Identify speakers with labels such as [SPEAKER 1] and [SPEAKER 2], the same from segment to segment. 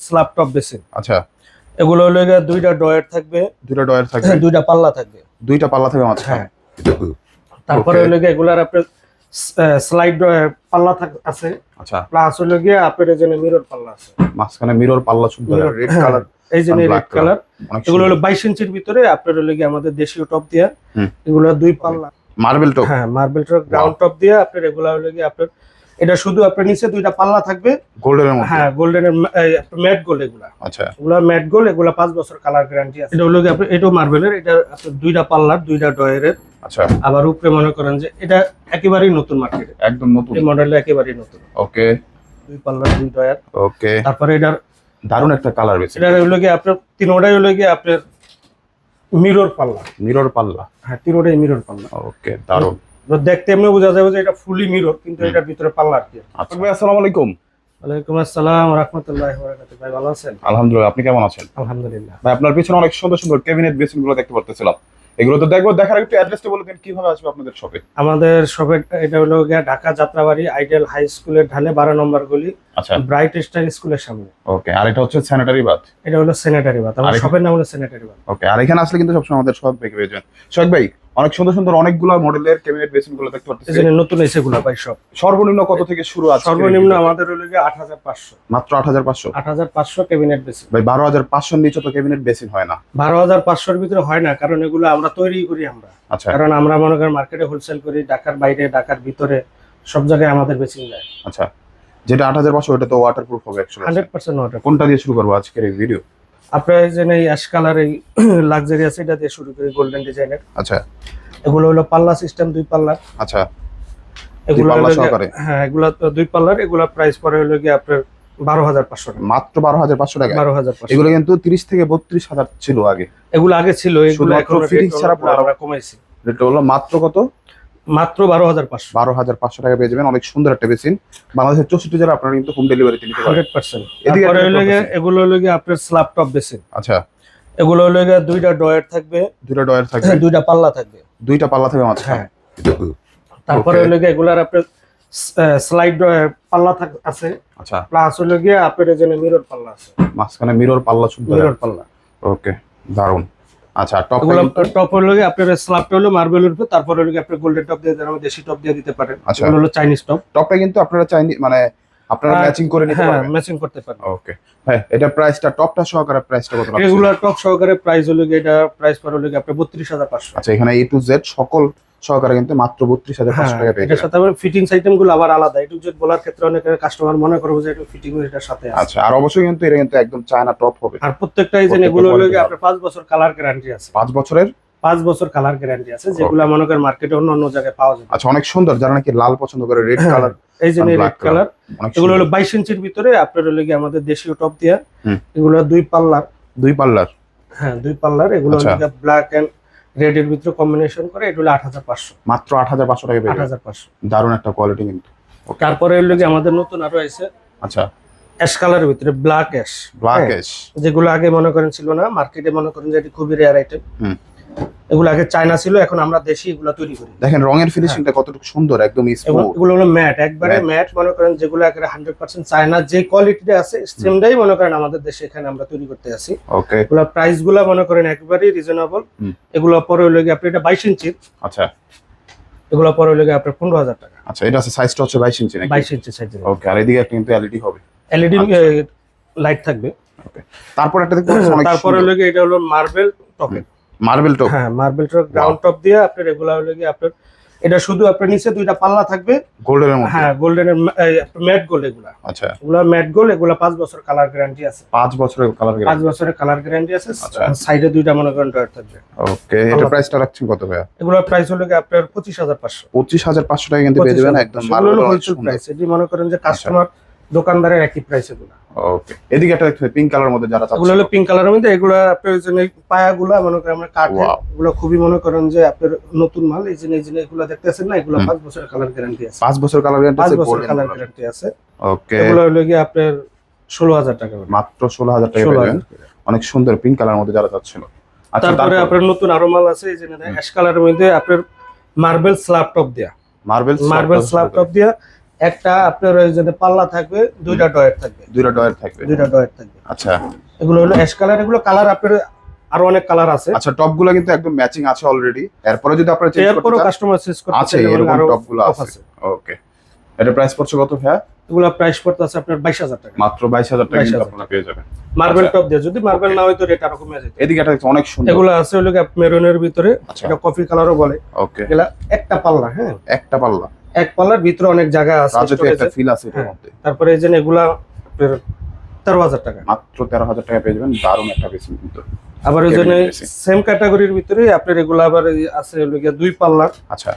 [SPEAKER 1] Slab top basin
[SPEAKER 2] আচ্ছা।
[SPEAKER 1] এগুলো হলো গিয়ে দুইটা ডয়ার থাকবে।
[SPEAKER 2] দুটো ডয়ার থাকবে।
[SPEAKER 1] দুইটা পাল্লা থাকবে।
[SPEAKER 2] দুইটা পাল্লা থাকবে
[SPEAKER 1] হ্যাঁ। তারপরে হলো গিয়ে এগুলার আপনার স্লাইড পাল্লা থাক- আছে।
[SPEAKER 2] আচ্ছা।
[SPEAKER 1] প্লাস হলো গিয়ে আপনার এই যে মিরর পাল্লা আছে।
[SPEAKER 2] মাঝখানে মিরর পাল্লা শুনতে রেড
[SPEAKER 1] হ্যাঁ,
[SPEAKER 2] কালার
[SPEAKER 1] এই যে রেড কালার এগুলো হলো বাইশ ইঞ্চির ভিতরে আপনার হলো গিয়ে আমাদের দেশীয় টপ দিয়া। এগুলো দুই পাল্লা।
[SPEAKER 2] মার্বেল টপ
[SPEAKER 1] হ্যাঁ মার্বেল টপ গ্রাউন্ড টপ দিয়ে আপনার এগুলো হলো গিয়ে আপনার এটা শুধু আপনার নিচে দুইটা পাল্লা থাকবে।
[SPEAKER 2] গোল্ডেনের মধ্যে?
[SPEAKER 1] হ্যাঁ গোল্ডেনের ম্যাট গোল্ড এগুলা।
[SPEAKER 2] আচ্ছা।
[SPEAKER 1] এগুলা ম্যাট গোল্ড এগুলা পাঁচ বছর কালার গ্যারান্টি আছে। এটা হলো গিয়ে আপনার এটাও মার্বেলের এটা দুইটা পাল্লার দুইটা ডয়ারের
[SPEAKER 2] আচ্ছা।
[SPEAKER 1] আবার উপরে মনে করেন যে এটা একেবারেই নতুন মার্কেটে
[SPEAKER 2] একদম নতুন।
[SPEAKER 1] এই মডেলটা একেবারেই নতুন।
[SPEAKER 2] ওকে।
[SPEAKER 1] দুই পাল্লার দুই ডয়ার
[SPEAKER 2] ওকে।
[SPEAKER 1] তারপরে এটার
[SPEAKER 2] দারুণ একটা কালার বেশি
[SPEAKER 1] এটা হলো গিয়ে আপনার তিনোটাই হলো গিয়ে আপনার মিরর পাল্লা।
[SPEAKER 2] মিরর পাল্লা।
[SPEAKER 1] হ্যাঁ তিনোটাই মিরর পাল্লা।
[SPEAKER 2] ওকে দারুণ।
[SPEAKER 1] দেখতে এমনি বোঝা যাবে যে এটা ফুলি মিরর কিন্তু এটার ভিতরে পাল্লা আর কি
[SPEAKER 2] আচ্ছা। ভাই আসসালামু আলাইকুম।
[SPEAKER 1] ওয়ালাইকুম আসসালাম রহমতুল্লাহ বারাকাতুহু। ভাই ভালো আছেন?
[SPEAKER 2] আলহামদুলিল্লাহ আপনি কেমন আছেন?
[SPEAKER 1] আলহামদুলিল্লাহ।
[SPEAKER 2] ভাই আপনার পিছনে অনেক সুন্দর সুন্দর ক্যাবিনেট বেসিনগুলো দেখতে পারতেছিলাম। এগুলো তো দেখব দেখার একটু অ্যাড্রেসটা বলে দিন কীভাবে আসবে আপনাদের শপে
[SPEAKER 1] আমাদের সবে এটা হলো গিয়ে ঢাকা যাত্রাবাড়ি আইডিয়াল হাই স্কুলের ঢালে বারো নম্বর গলি।
[SPEAKER 2] আচ্ছা।
[SPEAKER 1] ব্রাইট স্টার স্কুলের সামনে।
[SPEAKER 2] ওকে আর এটা হচ্ছে স্যানিটারি বাথ
[SPEAKER 1] এটা হলো সেনেটারি বাত আমার শপের নাম হলো সেনেটারি বাত
[SPEAKER 2] ওকে আর এখানে আসলে কিন্তু সবসময় আমাদের শপ পেয়ে পেয়ে যাবেন। সোহেগ ভাই অনেক সুন্দর সুন্দর অনেকগুলো মডেলের ক্যাবিনেট বেসিনগুলো দেখতে পারতেছি।
[SPEAKER 1] জন্য নতুন এসে গুলা ভাই সব।
[SPEAKER 2] সর্বনিম্ন কত থেকে শুরু আছে
[SPEAKER 1] সর্বনিম্ন আমাদের হলো হাজার পাঁচশো।
[SPEAKER 2] মাত্র আট হাজার পাঁচশো?
[SPEAKER 1] আট হাজার পাঁচশো ক্যাবিনেট বেশি
[SPEAKER 2] ভাই বারো হাজার পাঁচশোর নিচে তো ক্যাবিনেট বেসিন হয় না।
[SPEAKER 1] বারো হাজার পাঁচশোর ভিতরে হয় না কারণ এগুলো আমরা তৈরি করি আমরা।
[SPEAKER 2] আচ্ছা।
[SPEAKER 1] কারণ আমরা মনে করেন মার্কেটে হোলসেল করি ঢাকার বাইরে ঢাকার ভিতরে সব জায়গায় আমাদের বেশি যায়।
[SPEAKER 2] আচ্ছা। যেটা আট হাজার পাঁচশো ওটা তো ওয়াটারপ্রুফ হবে একশো
[SPEAKER 1] হান্ড্রেড পার্সেন্ট ওয়াটার
[SPEAKER 2] কোনটা দিয়ে শুরু করব আজকের এই ভিডিও
[SPEAKER 1] আপনার যে এই অ্যাশ কালার এই লাক্সারি আছে এটা দিয়ে শুরু করি গোল্ডেন ডিজাইনের
[SPEAKER 2] আচ্ছা।
[SPEAKER 1] এগুলো হলো পাল্লা সিস্টেম দুই পাল্লা।
[SPEAKER 2] আচ্ছা।
[SPEAKER 1] এগুলো? হ্যাঁ এগুলো তো দুই পাল্লার এগুলো প্রাইস পরে হলো গিয়ে আপনার বারো হাজার পাঁচশো টাকা।
[SPEAKER 2] মাত্র বারো হাজার পাঁচশো টাকা?
[SPEAKER 1] বারো হাজার
[SPEAKER 2] এগুলো কিন্তু তিরিশ থেকে বত্রিশ হাজার ছিল আগে।
[SPEAKER 1] এগুলো আগে ছিল এগুলো এখন
[SPEAKER 2] fitting ছাড়া হলো মাত্র কত?
[SPEAKER 1] মাত্র বারো হাজার পাঁচশো।
[SPEAKER 2] বারো হাজার পাঁচশো টাকা পেয়ে যাবেন। অনেক সুন্দর একটা বেসিন। বাংলাদেশের চৌষট্টি জেলা আপনারা কিন্তু হোম ডেলিভারিতে নিতে
[SPEAKER 1] হান্ড্রেড পার্সেন্ট। এগুলো হলো গিয়ে আপনার স্ল্যাব টপ বেসিন।
[SPEAKER 2] আচ্ছা।
[SPEAKER 1] এগুলো হলো গিয়ে দুইটা ডয়ার থাকবে।
[SPEAKER 2] দুইটা ডয়ার থাকবে।
[SPEAKER 1] দুইটা পাল্লা থাকবে।
[SPEAKER 2] দুইটা পাল্লা থাকবে মাঝখানে
[SPEAKER 1] হ্যাঁ। তারপরে হলো গিয়ে এগুলার আপনার স্লাইড পাল্লা থাক- আছে।
[SPEAKER 2] আচ্ছা।
[SPEAKER 1] প্লাস হলো গিয়ে আপনার যে মিরর পাল্লা আছে।
[SPEAKER 2] মাঝখানে মিরর পাল্লা
[SPEAKER 1] মিরর পাল্লা।
[SPEAKER 2] ওকে দারুণ আচ্ছা টপ
[SPEAKER 1] টপ হলো আপনার স্ল্যাবটা হলো মার্বেলের উপর তারপরে হলো গিয়ে গোল্ডেন টপ দিয়ে দেন দেশি টপ দিয়ে দিতে পারেন।
[SPEAKER 2] আচ্ছা।
[SPEAKER 1] হলো চাইনিজ টপ
[SPEAKER 2] টপটা কিন্তু আপনারা চাইনিজ মানে আপনারা ম্যাচিং করে নিতে
[SPEAKER 1] হ্যাঁ
[SPEAKER 2] পারবেন।
[SPEAKER 1] ম্যাচিং করতে পারেন
[SPEAKER 2] ওকে হ্যাঁ এটা প্রাইসটা টপটা সহকারে প্রাইসটা কত?
[SPEAKER 1] এগুলো টপ সহকারে প্রাইস হলো এটা প্রাইস পরে হলো গিয়ে আপনার বত্রিশ হাজার পাঁচশো।
[SPEAKER 2] আচ্ছা এখানে এ টু জেড সকল সহকারে কিন্তু মাত্র বত্রিশ হাজার পাঁচশো টাকা পেয়ে
[SPEAKER 1] হ্যাঁ, সাথে ফিটিংস আইটেমগুলো আবার আলাদা। এটু জেড বলার ক্ষেত্রে অনেক কাস্টমার মনে করব যে এটা ফিটিং এটার সাথে আছে।
[SPEAKER 2] আচ্ছা আর অবশ্যই কিন্তু এটা কিন্তু একদম চায়না টপ হবে।
[SPEAKER 1] আর প্রত্যেকটা এই যে এগুলো হলো। আপনার পাঁচ বছর কালার গ্যারান্টি আছে।
[SPEAKER 2] পাঁচ বছরের?
[SPEAKER 1] পাঁচ বছর কালার গ্যারান্টি আছে যেগুলো মনে করেন মার্কেটে অন্য অন্য জায়গায় পাওয়া যাবে।
[SPEAKER 2] আচ্ছা অনেক সুন্দর যারা নাকি লাল পছন্দ করে রেড
[SPEAKER 1] হ্যাঁ,
[SPEAKER 2] কালার
[SPEAKER 1] এই যে রেড কালার এগুলো হলো বাইশ ইঞ্চির ভিতরে আপনার হলো গিয়ে আমাদের দেশীয় টপ দিয়া এগুলো দুই পাল্লার।
[SPEAKER 2] দুই পাল্লার?
[SPEAKER 1] হ্যাঁ দুই পাল্লার এগুলো
[SPEAKER 2] আচ্ছা।
[SPEAKER 1] ব্ল্যাক এন্ড রেড এর ভিতরে কম্বিনেশন করে এটা হলো আট হাজার পাঁচশো।
[SPEAKER 2] মাত্র আট হাজার পাঁচশো টাকা
[SPEAKER 1] আট হাজার পাঁচশো।
[SPEAKER 2] দারুণ একটা কোয়ালিটি কিন্তু।
[SPEAKER 1] তারপরে এর গিয়ে আমাদের নতুন আরও আছে।
[SPEAKER 2] আচ্ছা।
[SPEAKER 1] অ্যাশ কালারের ভিতরে ব্ল্যাক অ্যাশ
[SPEAKER 2] ব্ল্যাক অ্যাশ
[SPEAKER 1] যেগুলো আগে মনে করেন ছিল না মার্কেটে মনে করেন যে এটি খুবই রেয়ার আইটেম
[SPEAKER 2] হুম।
[SPEAKER 1] এগুলো আগে চায়না ছিল এখন আমরা দেশি এগুলো তৈরি করি।
[SPEAKER 2] দেখেন রঙের ফিনিশিংটা কতটুকু সুন্দর একদম
[SPEAKER 1] এগুলো হলো ম্যাট একবারে ম্যাট মনে করেন যেগুলো একেবারে হান্ড্রেড পার্সেন্ট চায়না যে কোয়ালিটিটা আছে সেমটাই মনে করেন আমাদের দেশে এখানে আমরা তৈরি করতে আছি
[SPEAKER 2] ওকে
[SPEAKER 1] এগুলো প্রাইসগুলো মনে করেন একবারেই রিজনেবল এগুলো পরে গিয়ে আপনি এটা বাইশ ইঞ্চি।
[SPEAKER 2] আচ্ছা।
[SPEAKER 1] এগুলো পরে হলো আপনার পনেরো হাজার টাকা।
[SPEAKER 2] আচ্ছা এটা আছে সাইজটা হচ্ছে বাইশ ইঞ্চি নাকি?
[SPEAKER 1] বাইশ ইঞ্চি সাইজ
[SPEAKER 2] ওকে আর এদিকে কিন্তু এলইডি হবে।
[SPEAKER 1] এলইডি
[SPEAKER 2] আচ্ছা।
[SPEAKER 1] লাইট থাকবে।
[SPEAKER 2] ওকে তারপর একটা অনেক
[SPEAKER 1] তারপরে গিয়ে এটা হলো মার্বেল টপের
[SPEAKER 2] মার্বেল টপ
[SPEAKER 1] হ্যাঁ মার্বেল টপ গ্রাউন্ড টপ দিয়ে আপনার এগুলো হইলে গিয়ে আপনার এটা শুধু আপনার নিচে দুইটা পাল্লা থাকবে।
[SPEAKER 2] গোল্ডেনের মধ্যে?
[SPEAKER 1] হ্যাঁ গোল্ডেনের ম্যাট গোল্ড এগুলা।
[SPEAKER 2] আচ্ছা।
[SPEAKER 1] এগুলো ম্যাট গোল্ড এগুলো পাঁচ বছর কালার গ্যারান্টি আছে।
[SPEAKER 2] পাঁচ বছরের কালার
[SPEAKER 1] পাঁচ বছরের কালার গ্যারান্টি আছে।
[SPEAKER 2] আচ্ছা।
[SPEAKER 1] সাইডে দুইটা মনে করেন ডয়ার থাকবে।
[SPEAKER 2] ওকে এটা প্রাইসটা রাখছেন কত ভাইয়া?
[SPEAKER 1] এগুলোর প্রাইস হলো কি আপনার পঁচিশ হাজার পাঁচশো।
[SPEAKER 2] পঁচিশ হাজার পাঁচশো টাকা কিন্তু পেয়ে যাবেন একদম মার্বেল
[SPEAKER 1] হোলসেল প্রাইস এটি মনে করেন যে কাস্টমার দোকানদারের একই প্রাইস এগুলো।
[SPEAKER 2] ওকে এদিকে একটা দেখতে পিঙ্ক কালার মধ্যে যারা
[SPEAKER 1] এগুলো হলো পিঙ্ক কালারের মধ্যে এগুলো আপনার ওই মনে করেন আমরা কাঠ এগুলো খুবই মনে করেন যে আপনার নতুন মাল এই জন্য এই জন্য এগুলো দেখতেছেন না এগুলো
[SPEAKER 2] হুম।
[SPEAKER 1] পাঁচ বছরের কালার গ্যারান্টি আছে।
[SPEAKER 2] পাঁচ বছর কালার
[SPEAKER 1] বছর কালার গ্যারান্টি আছে।
[SPEAKER 2] ওকে
[SPEAKER 1] এগুলো হলো আপনার ষোলো হাজার টাকা
[SPEAKER 2] মাত্র ষোলো হাজার টাকা
[SPEAKER 1] ষোলো
[SPEAKER 2] পেয়ে অনেক সুন্দর পিঙ্ক কালার মধ্যে যারা চাচ্ছিল। আচ্ছা
[SPEAKER 1] তারপরে আপনার নতুন আরও মাল আছে এই অ্যাশ কালারের মধ্যে আপনার মার্বেল স্ল্যাব টপ দেয়া।
[SPEAKER 2] মার্বেল
[SPEAKER 1] মার্বেল স্ল্যাব টপ দিয়া। একটা আপনার ওই পাল্লা থাকবে দুইটা ডয়ের থাকবে।
[SPEAKER 2] দুইটা ডয়ার থাকবে।
[SPEAKER 1] দুইটা ডয়ের থাকবে।
[SPEAKER 2] আচ্ছা।
[SPEAKER 1] এগুলো হলো অ্যাশ কালার এগুলো কালার আপনার আরও অনেক কালার আছে।
[SPEAKER 2] আচ্ছা টপগুলো কিন্তু একদম ম্যাচিং আছে অলরেডি এরপরে যদি আপনারা চেঞ্জ করতে চান
[SPEAKER 1] কাস্টমার চেঞ্জ করতে
[SPEAKER 2] আছে এরকম আরও
[SPEAKER 1] টপগুলো
[SPEAKER 2] আছে। ওকে এটা প্রাইস পড়ছে কত ভাইয়া?
[SPEAKER 1] এগুলো প্রাইস পড়তে আছে আপনার বাইশ হাজার টাকা।
[SPEAKER 2] মাত্র বাইশ হাজার টাকা কিন্তু আপনারা পেয়ে যাবেন।
[SPEAKER 1] মার্বেল
[SPEAKER 2] আচ্ছা।
[SPEAKER 1] টপ দিয়ে যদি মার্বেল না হয় তো রেট আরও কমে যেত
[SPEAKER 2] এদিকে এটা অনেক সুন্দর।
[SPEAKER 1] এগুলো আছে হলো মেরুনের ভিতরে
[SPEAKER 2] আচ্ছা।
[SPEAKER 1] এটা কফি কালারও বলে।
[SPEAKER 2] ওকে
[SPEAKER 1] এগুলা একটা পাল্লা হ্যাঁ।
[SPEAKER 2] একটা পাল্লা।
[SPEAKER 1] এক পাল্লার ভিতরে অনেক জায়গা আছে
[SPEAKER 2] একটা ফিল আছে এটার
[SPEAKER 1] হ্যাঁ।
[SPEAKER 2] মধ্যে।
[SPEAKER 1] তারপরে এই যে এগুলা তেরো হাজার টাকা।
[SPEAKER 2] মাত্র তেরো হাজার টাকা পেয়ে যাবেন দারুণ একটা বেসিন কিন্তু।
[SPEAKER 1] আবার ওই জন্য সেম ক্যাটাগরির ভিতরে আপনার এগুলো আবার আছে দুই পাল্লার।
[SPEAKER 2] আচ্ছা।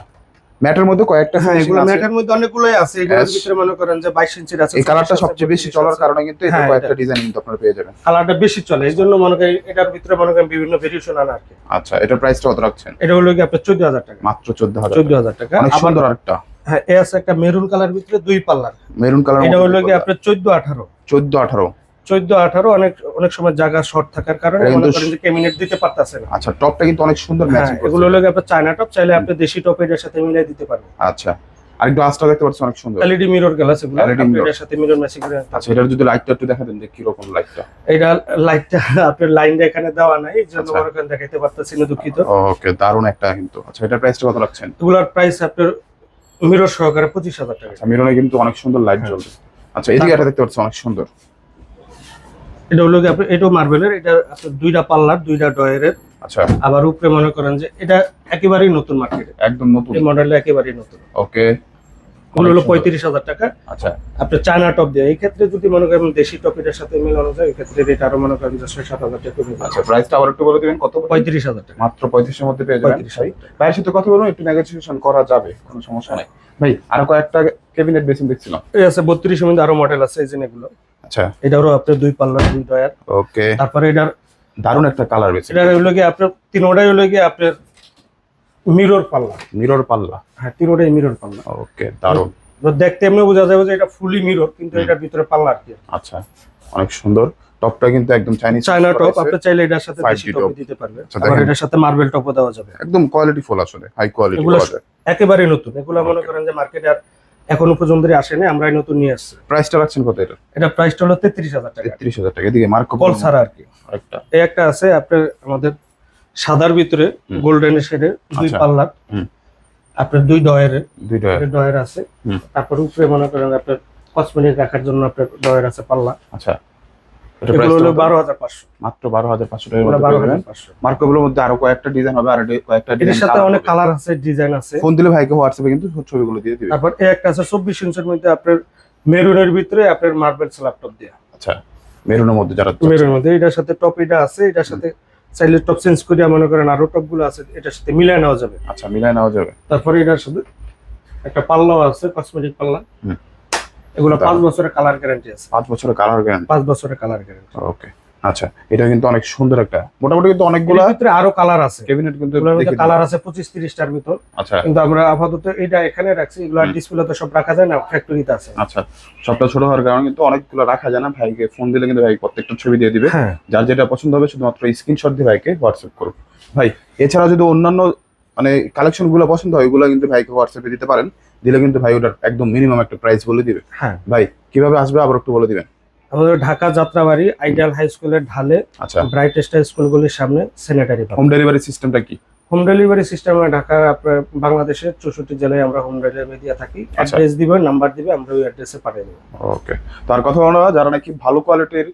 [SPEAKER 2] ম্যাটের মধ্যে কয়েকটা
[SPEAKER 1] হ্যাঁ এগুলো ম্যাটের মধ্যে অনেকগুলোই আছে। এগুলোর ভিতরে মনে করেন যে বাইশ ইঞ্চির আছে
[SPEAKER 2] এই কালারটা সবচেয়ে বেশি চলার কারণে কিন্তু এটা
[SPEAKER 1] হ্যাঁ,
[SPEAKER 2] কয়েকটা ডিজাইন কিন্তু আপনারা পেয়ে যাবেন।
[SPEAKER 1] কালারটা বেশি চলে এই জন্য মনে করেন এটার ভিতরে মনে করেন বিভিন্ন ভেরিয়েশন আনা আর কি।
[SPEAKER 2] আচ্ছা এটার প্রাইসটা কত রাখছেন?
[SPEAKER 1] এটা হলো কি আপনার চোদ্দ হাজার টাকা।
[SPEAKER 2] মাত্র চোদ্দ হাজার
[SPEAKER 1] চোদ্দ হাজার টাকা।
[SPEAKER 2] অনেক সুন্দর আরেকটা।
[SPEAKER 1] হ্যাঁ এ আছে একটা মেরুন কালার ভিতরে দুই পাল্লার।
[SPEAKER 2] মেরুন কালার
[SPEAKER 1] এটা হলো কি আপনার চোদ্দ আঠারো।
[SPEAKER 2] চোদ্দ আঠারো।
[SPEAKER 1] চোদ্দ আঠারো অনেক অনেক সময় জায়গা শর্ট থাকার কারণে
[SPEAKER 2] এটা
[SPEAKER 1] মনে করেন যে ক্যাবিনেট দিতে পারতেছে না।
[SPEAKER 2] আচ্ছা টপটা কিন্তু অনেক সুন্দর ম্যাচিং
[SPEAKER 1] এগুলো হলো কি আপনার চায়না টপ চাইলে আপনি দেশি টপ এটার সাথে মিলাই দিতে পারবেন।
[SPEAKER 2] আচ্ছা আর গ্লাসটা দেখতে পাচ্ছি অনেক সুন্দর।
[SPEAKER 1] এলইডি মিরর গ্লাস এগুলো আপনি
[SPEAKER 2] mirror।
[SPEAKER 1] সাথে মিরর ম্যাচিং করে
[SPEAKER 2] আচ্ছা এটার যদি লাইটটা একটু দেখা দেন যে কীরকম লাইটটা
[SPEAKER 1] এটা লাইটটা আপনার লাইনটা এখানে দেওয়া নাই এই জন্য
[SPEAKER 2] আচ্ছা।
[SPEAKER 1] মনে দেখাইতে পারতেছি না দুঃখিত।
[SPEAKER 2] ওকে দারুণ একটা কিন্তু। আচ্ছা এটার প্রাইসটা কত রাখছেন?
[SPEAKER 1] এগুলোর প্রাইস আপনার মিরর সহকারে পঁচিশ হাজার টাকা।
[SPEAKER 2] আচ্ছা মিরনে কিন্তু অনেক সুন্দর লাইট
[SPEAKER 1] হ্যাঁ।
[SPEAKER 2] জ্বলবে আচ্ছা এদিকে এটা দেখতে পাচ্ছি অনেক সুন্দর।
[SPEAKER 1] এটা হলো কি আপনার এটাও মার্বেলের এটা দুইটা পাল্লার দুইটা ডয়ারের
[SPEAKER 2] আচ্ছা।
[SPEAKER 1] আবার উপরে মনে করেন যে এটা একেবারেই নতুন মার্কেটে
[SPEAKER 2] একদম নতুন।
[SPEAKER 1] এই মডেলটা একেবারেই নতুন।
[SPEAKER 2] ওকে
[SPEAKER 1] হলো পঁয়ত্রিশ হাজার টাকা।
[SPEAKER 2] আচ্ছা।
[SPEAKER 1] আপনার চায়না টপ দিয়ে। এই ক্ষেত্রে যদি মনে করেন দেশি টপ এটার সাথে মেলানো যায় এই ক্ষেত্রে রেট আরও মনে করেন ছয় সাত হাজার টাকা কমে
[SPEAKER 2] আচ্ছা প্রাইসটা আবার একটু বলে দিবেন কত
[SPEAKER 1] পঁয়ত্রিশ হাজার টাকা।
[SPEAKER 2] মাত্র পঁয়ত্রিশের মধ্যে পেয়ে যাবেন। ভাইয়ের সাথে কথা বলুন একটু নেগোসিয়েশন করা যাবে কোনো সমস্যা নেই। ভাই আরও কয়েকটা ক্যাবিনেট বেসিন দেখছিলাম।
[SPEAKER 1] এই আছে বত্রিশের মধ্যে আরও মডেল আছে এই যে এগুলো।
[SPEAKER 2] আচ্ছা।
[SPEAKER 1] এটারও আপনার দুই পাল্লার দুই ডয়ার
[SPEAKER 2] ওকে
[SPEAKER 1] তারপরে এটার
[SPEAKER 2] দারুণ একটা কালার বেসিন
[SPEAKER 1] এটা হলো গিয়ে আপনার তিনোটাই হলো গিয়ে আপনার মিরর পাল্লা।
[SPEAKER 2] মিরর পাল্লা?
[SPEAKER 1] হ্যাঁ তিনোটাই মিরর পাল্লা।
[SPEAKER 2] ওকে দারুণ।
[SPEAKER 1] তো দেখতে এমনি বোঝা যাবে যে এটা ফুলি মিরর কিন্তু এটার ভিতরে পাল্লা আর কি
[SPEAKER 2] আচ্ছা অনেক সুন্দর। টপটা কিন্তু একদম চাইনিজ
[SPEAKER 1] চাইনা টপ আপনি চাইলে এটার সাথে
[SPEAKER 2] 5G
[SPEAKER 1] দেশি টপ দিতে পারবেন।
[SPEAKER 2] আচ্ছা,
[SPEAKER 1] আবার এটার সাথে মার্বেল টপও দেওয়া যাবে।
[SPEAKER 2] একদম কোয়ালিটি ফুল আসলে হাই কোয়ালিটি
[SPEAKER 1] এগুলো একেবারে নতুন। এগুলো মনে করেন যে মার্কেটে আর এখনও পর্যন্ত আসেনি আমরাই নতুন নিয়ে আসছি।
[SPEAKER 2] প্রাইসটা রাখছেন কত এটা
[SPEAKER 1] এটা প্রাইসটা হলো তেত্রিশ হাজার টাকা।
[SPEAKER 2] তেত্রিশ হাজার টাকা এদিকে মার্কো
[SPEAKER 1] কল ছাড়া আর কি।
[SPEAKER 2] আরেকটা।
[SPEAKER 1] এই একটা আছে আপনার আমাদের সাদার ভিতরে। গোল্ডেন শেডের দুই
[SPEAKER 2] আচ্ছা।
[SPEAKER 1] পাল্লার। আপনার দুই ডয়ের
[SPEAKER 2] দুইটা
[SPEAKER 1] ডয়ের। আছে। তারপর উপরে মনে করেন আপনার কসমেটিক রাখার জন্য আপনার ডয়ের আছে পাল্লা।
[SPEAKER 2] আচ্ছা।
[SPEAKER 1] এগুলো হলো বারো হাজার পাঁচশো।
[SPEAKER 2] মাত্র বারো হাজার পাঁচশো মধ্যে
[SPEAKER 1] বারো হাজার পাঁচশো।
[SPEAKER 2] মার্কোগুলোর মধ্যে আরও কয়েকটা ডিজাইন হবে আর কয়েকটা ডিজাইন
[SPEAKER 1] সাথে অনেক কালার আছে ডিজাইন আছে।
[SPEAKER 2] ফোন দিলে ভাইকে হোয়াটসঅ্যাপে কিন্তু ছবিগুলো দিয়ে দিবে।
[SPEAKER 1] তারপর এই একটা আছে চব্বিশ ইঞ্চের মধ্যে আপনার মেরুনের ভিতরে আপনার মার্বেল ল্যাপটপ দেওয়া
[SPEAKER 2] আচ্ছা। মেরুনের মধ্যে যারা
[SPEAKER 1] মেরুনের মধ্যে। এটার সাথে টপ এটা আছে এটার সাথে চাইলে টপ চেঞ্জ করে মনে করেন আরও টপগুলো আছে এটার সাথে মিলায় নেওয়া যাবে।
[SPEAKER 2] আচ্ছা মিলাই নেওয়া যাবে।
[SPEAKER 1] তারপরে এটার সাথে একটা পাল্লাও আছে কসমেটিক পাল্লা। এগুলো পাঁচ বছরের কালার গ্যারান্টি আছে।
[SPEAKER 2] পাঁচ বছরের কালার গ্যারান্টি
[SPEAKER 1] পাঁচ বছরের কালার গ্যারান্টি
[SPEAKER 2] ওকে আচ্ছা এটা কিন্তু অনেক সুন্দর একটা মোটামুটি কিন্তু অনেকগুলো
[SPEAKER 1] ভিতরে আরও কালার আছে।
[SPEAKER 2] ক্যাবিনেট কিন্তু
[SPEAKER 1] কালার আছে পঁচিশ তিরিশটার ভিতর।
[SPEAKER 2] আচ্ছা।
[SPEAKER 1] কিন্তু আমরা আপাতত এটা এখানে রাখছি এগুলো
[SPEAKER 2] হুম।
[SPEAKER 1] ডিসপ্লে তো সব রাখা যায় না ফ্যাক্টরিতে আছে।
[SPEAKER 2] আচ্ছা সবটা ছোট হওয়ার কারণে কিন্তু অনেকগুলো রাখা যায় না ভাইকে ফোন দিলে কিন্তু ভাই প্রত্যেকটা ছবি দিয়ে দিবে।
[SPEAKER 1] হ্যাঁ।
[SPEAKER 2] যার যেটা পছন্দ হবে শুধুমাত্র স্ক্রিনশট দিয়ে ভাইকে হোয়াটসঅ্যাপ করুন ভাই এছাড়া যদি অন্যান্য মানে কালেকশনগুলো পছন্দ হয় ওগুলো কিন্তু ভাইকে হোয়াটসঅ্যাপে দিতে পারেন। দিলে কিন্তু ভাই ওটার একদম মিনিমাম একটা প্রাইস বলে দিবে।
[SPEAKER 1] হ্যাঁ।
[SPEAKER 2] ভাই কীভাবে আসবে আবার একটু বলে দিবেন।
[SPEAKER 1] আমাদের ঢাকা যাত্রাবাড়ি আইডিয়াল হাই স্কুলের ঢালে
[SPEAKER 2] আচ্ছা।
[SPEAKER 1] ব্রাইট স্টার স্কুলগুলির সামনে স্যানিটারি
[SPEAKER 2] হোম ডেলিভারি সিস্টেমটা কি?
[SPEAKER 1] হোম ডেলিভারি সিস্টেম ঢাকা আপনার বাংলাদেশের চৌষট্টি জেলায় আমরা হোম ডেলিভারি দিয়ে থাকি।
[SPEAKER 2] আচ্ছা।
[SPEAKER 1] অ্যাড্রেস দিবেন নাম্বার দিবে আমরা ওই অ্যাড্রেসে পাঠিয়ে দেবো।
[SPEAKER 2] ওকে তার কথা বলা যারা নাকি ভালো কোয়ালিটির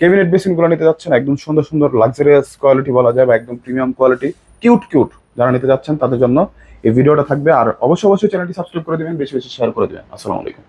[SPEAKER 2] ক্যাবিনেট বেসিনগুলো নিতে যাচ্ছেন একদম সুন্দর সুন্দর লাক্সারিয়াস কোয়ালিটি বলা যায় বা একদম প্রিমিয়াম কোয়ালিটি কিউট কিউট যারা নিতে যাচ্ছেন তাদের জন্য এই ভিডিওটা থাকবে। আর অবশ্যই অবশ্যই চ্যানেলটি সাবস্ক্রাইব করে দিবেন বেশি বেশি শেয়ার করে দিবেন। আসসালামু আলাইকুম।